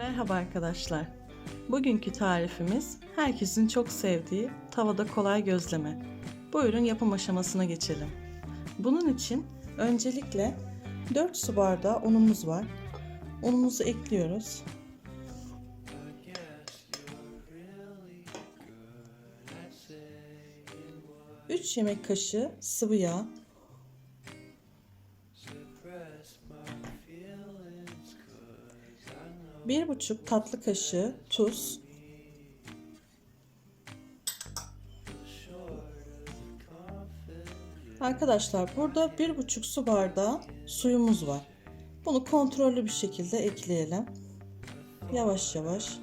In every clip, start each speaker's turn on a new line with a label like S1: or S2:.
S1: Merhaba arkadaşlar. Bugünkü tarifimiz herkesin çok sevdiği tavada kolay gözleme. Buyurun yapım aşamasına geçelim. Bunun için öncelikle 4 su bardağı unumuz var. Unumuzu ekliyoruz. Üç yemek kaşığı sıvı yağ, bir buçuk tatlı kaşığı tuz, Arkadaşlar burada bir buçuk su bardağı suyumuz var. Bunu kontrollü bir şekilde ekleyelim. Yavaş yavaş.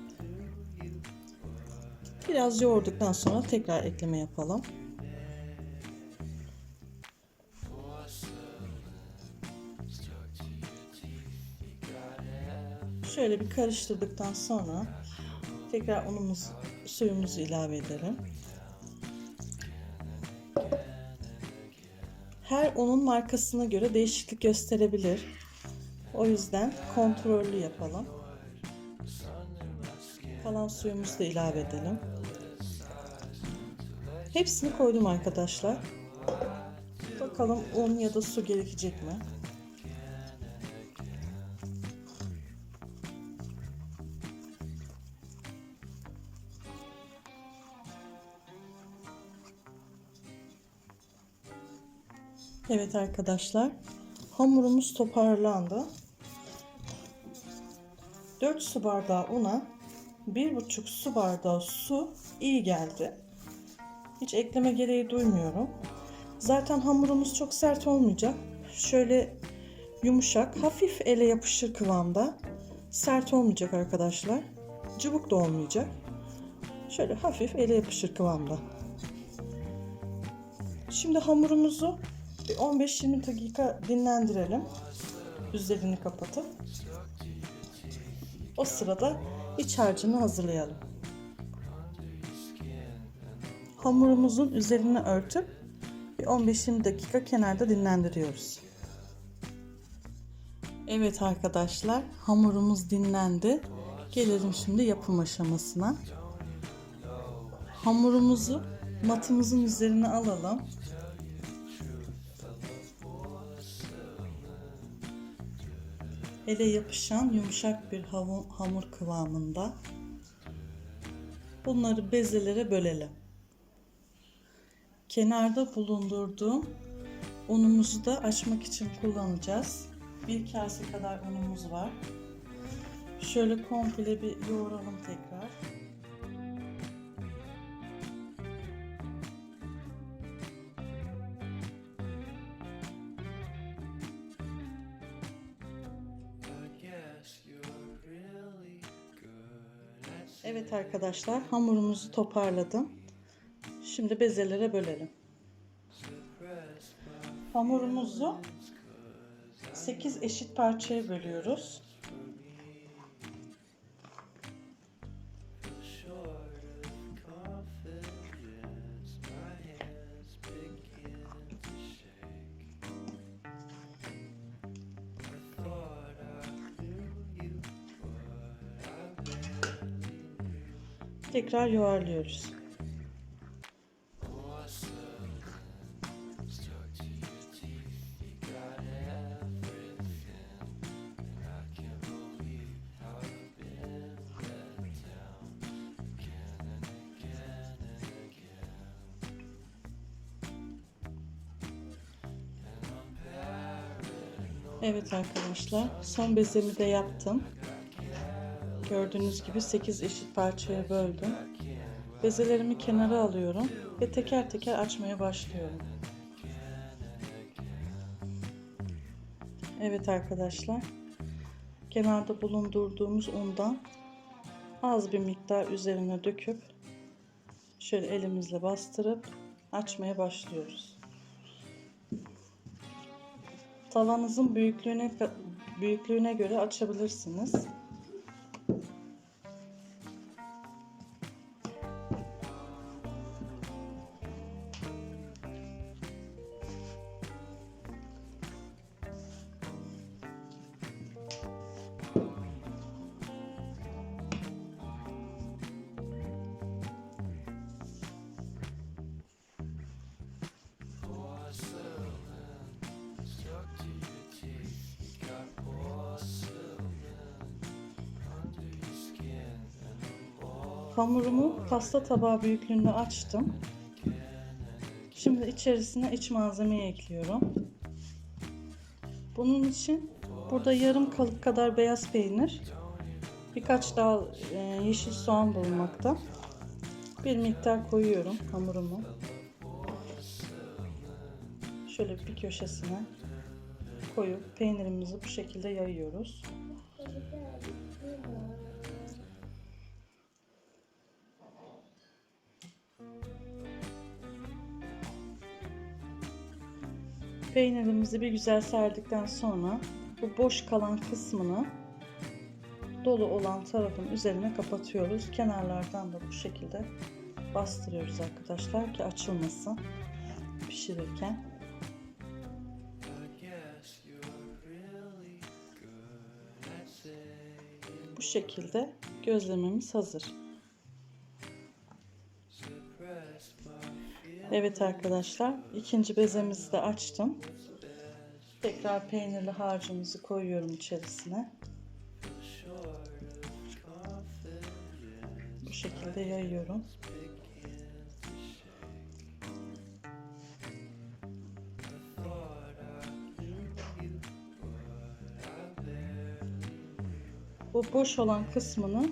S1: Biraz yoğurduktan sonra tekrar ekleme yapalım. Şöyle bir karıştırdıktan sonra tekrar unumuz, suyumuzu ilave edelim. Her unun markasına göre değişiklik gösterebilir. O yüzden kontrollü yapalım. Kalan suyumuzu da ilave edelim. Hepsini koydum arkadaşlar. Bakalım un ya da su gerekecek mi? Evet arkadaşlar. Hamurumuz toparlandı. 4 su bardağı una 1,5 su bardağı su iyi geldi. Hiç ekleme gereği duymuyorum. Zaten hamurumuz çok sert olmayacak. Şöyle yumuşak, hafif ele yapışır kıvamda. Sert olmayacak arkadaşlar. Cıvık da olmayacak. Şöyle hafif ele yapışır kıvamda. Şimdi hamurumuzu 15-20 dakika dinlendirelim. Üzerini kapatıp. O sırada iç harcını hazırlayalım. Hamurumuzun üzerini örtüp bir 15-20 dakika kenarda dinlendiriyoruz. Evet arkadaşlar hamurumuz dinlendi. Gelelim şimdi yapım aşamasına. Hamurumuzu matımızın üzerine alalım. Ele yapışan yumuşak bir hamur kıvamında. Bunları bezelere bölelim. Kenarda bulundurduğum unumuzu da açmak için kullanacağız. Bir kase kadar unumuz var. Şöyle komple bir yoğuralım tekrar. Evet arkadaşlar hamurumuzu toparladım. Şimdi bezelere bölelim. Hamurumuzu 8 eşit parçaya bölüyoruz. Tekrar yuvarlıyoruz. Evet arkadaşlar son bezemi de yaptım. Gördüğünüz gibi 8 eşit parçaya böldüm. Bezelerimi kenara alıyorum ve teker teker açmaya başlıyorum. Evet arkadaşlar. Kenarda bulundurduğumuz undan az bir miktar üzerine döküp şöyle elimizle bastırıp açmaya başlıyoruz. Tavanızın büyüklüğüne büyüklüğüne göre açabilirsiniz. Hamurumu pasta tabağı büyüklüğünde açtım. Şimdi içerisine iç malzemeyi ekliyorum. Bunun için burada yarım kalıp kadar beyaz peynir, birkaç daha e, yeşil soğan bulunmakta. Bir miktar koyuyorum hamurumu. Şöyle bir köşesine koyup peynirimizi bu şekilde yayıyoruz. Peynirimizi bir güzel serdikten sonra bu boş kalan kısmını dolu olan tarafın üzerine kapatıyoruz. Kenarlardan da bu şekilde bastırıyoruz arkadaşlar ki açılmasın pişirirken. Bu şekilde gözlememiz hazır. Evet arkadaşlar ikinci bezemizi de açtım. Tekrar peynirli harcımızı koyuyorum içerisine. Bu şekilde yayıyorum. Bu boş olan kısmını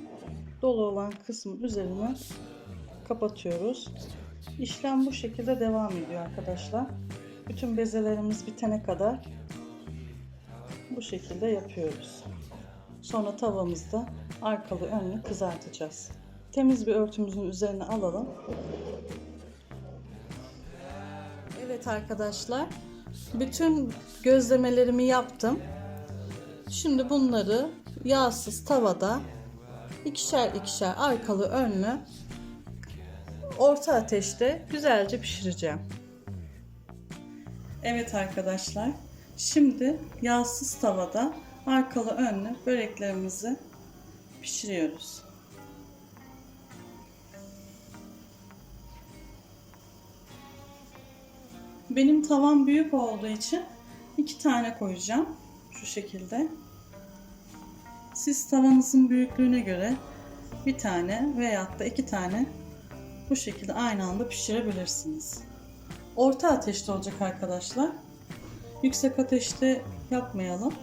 S1: dolu olan kısmın üzerine kapatıyoruz. İşlem bu şekilde devam ediyor arkadaşlar. Bütün bezelerimiz bitene kadar bu şekilde yapıyoruz. Sonra tavamızda arkalı önlü kızartacağız. Temiz bir örtümüzün üzerine alalım. Evet arkadaşlar. Bütün gözlemelerimi yaptım. Şimdi bunları yağsız tavada ikişer ikişer arkalı önlü orta ateşte güzelce pişireceğim. Evet arkadaşlar. Şimdi yağsız tavada arkalı önlü böreklerimizi pişiriyoruz. Benim tavam büyük olduğu için iki tane koyacağım. Şu şekilde. Siz tavanızın büyüklüğüne göre bir tane veyahut da iki tane bu şekilde aynı anda pişirebilirsiniz. Orta ateşte olacak arkadaşlar. Yüksek ateşte yapmayalım.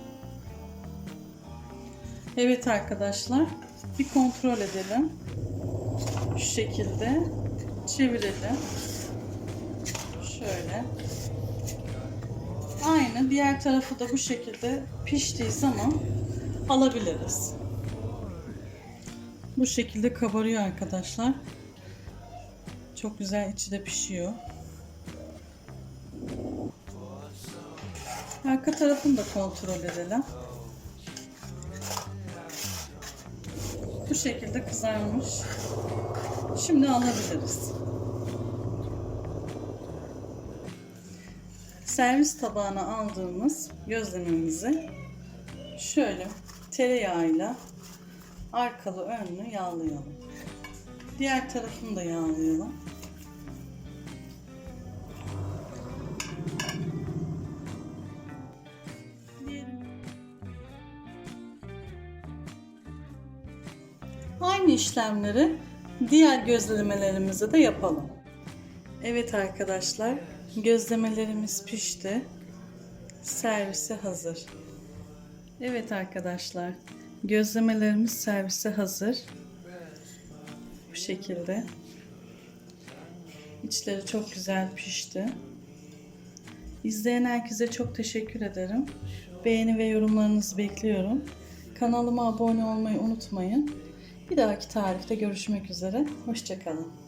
S1: Evet arkadaşlar bir kontrol edelim. Şu şekilde çevirelim. Şöyle. Aynı diğer tarafı da bu şekilde piştiği zaman alabiliriz. Bu şekilde kabarıyor arkadaşlar. Çok güzel içi de pişiyor. Arka tarafını da kontrol edelim. Bu şekilde kızarmış. Şimdi alabiliriz. Servis tabağına aldığımız gözlememizi şöyle tereyağıyla arkalı önlü yağlayalım. Diğer tarafını da yağlayalım. Aynı işlemleri diğer gözlemelerimize de yapalım. Evet arkadaşlar, gözlemelerimiz pişti. Servise hazır. Evet arkadaşlar, gözlemelerimiz servise hazır. Bu şekilde. İçleri çok güzel pişti. İzleyen herkese çok teşekkür ederim. Beğeni ve yorumlarınızı bekliyorum. Kanalıma abone olmayı unutmayın. Bir dahaki tarifte görüşmek üzere. Hoşçakalın.